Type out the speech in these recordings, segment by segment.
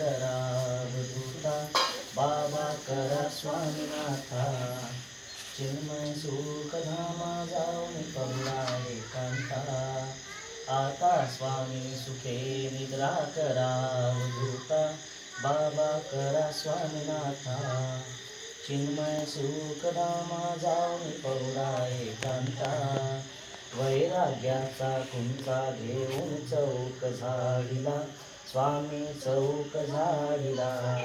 करा अवधूता बाबा करा स्वामीनाथा. चिन्मय सुखधामा जाऊन पडला एकांता आता स्वामी सुखे निद्रा करा अवधूता बाबा करा स्वामीनाथा. चिन्मय सुखधामा जाऊन पडला एकांता वैराग्याचा कुंचा घेऊन चौक झाडीला. स्वामी चौक झाडिला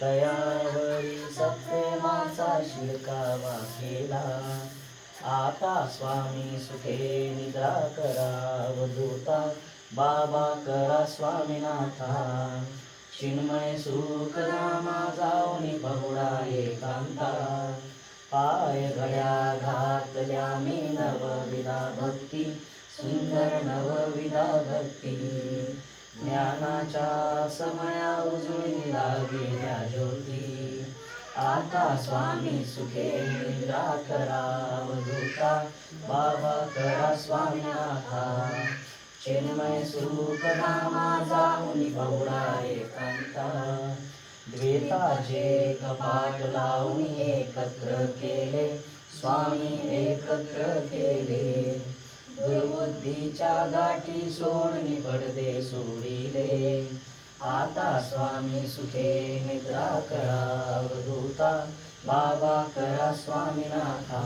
तयावरी सप्रेमाचा शिडकावा केला. आता स्वामी सुखे निद्रा करा वधूता बाबा करा स्वामीनाथा. चिन्मय सुख रामा जाऊन बहुडा एकांता. पाय घड्या घातल्या मी नवविधा भक्ती. सुंदर नवविधा भक्ती. ज्ञानाच्या समया उजळी लागेल्या ज्योती. आता स्वामी सुखे निद्रा करा वधूता बाबा करा स्वामीनाथा चिन्मय सुख रामा जाऊन बहुडा एकांता. द्वेताचे कपाट लावून एकत्र केले स्वामी एकत्र केले. दुर्बुद्धीच्या गाठी सोडणी पडदे सोडिले. आता स्वामी सुखे निद्रा करा अवधूता बाबा करा स्वामीनाथा.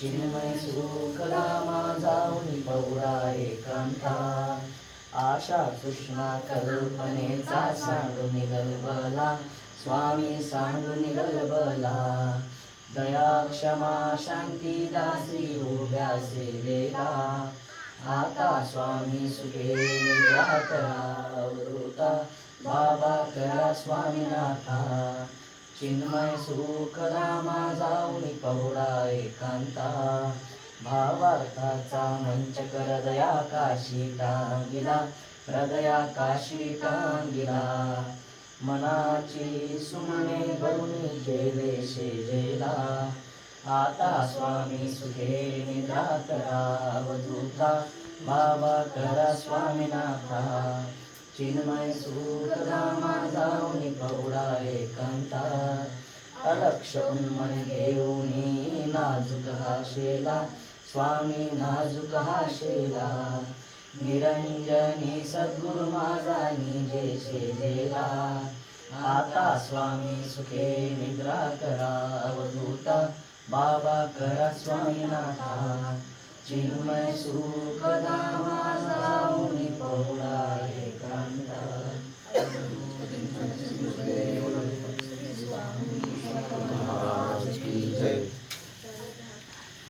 चिन्मय सुखला माझा जाऊन पौरा एकांता आशा कृष्णा कल्पनेचा सांडून गलबला स्वामी सांडून गलबला दया क्षमा शांती दासी उभ्यासे सेवेला आता स्वामी सुखे निद्रा करा बाबा करा स्वामीनाथा. चिन्मय सुखदा रामा जाऊन पवडा एकांता. भावार्थाचा मंच कर दया काशी टांगिला हृदया काशी टांगिला मनाची सुमणे भरून गेले शेजेला. आता स्वामी सुखे निद्रा अवधूता बाबा करा स्वामीनाथा. चिन्मय सुख रामा जाऊन पौडा एकांता. अलक्ष उन्मय घेऊनी हा शेला. स्वामी नाजुक हा शेला. निरंजनी सद्गुरु माझा निजे देवा आता स्वामी सुखे निद्रा करा अवधूता बाबा करा स्वामीनाथा. चिन्मय सुख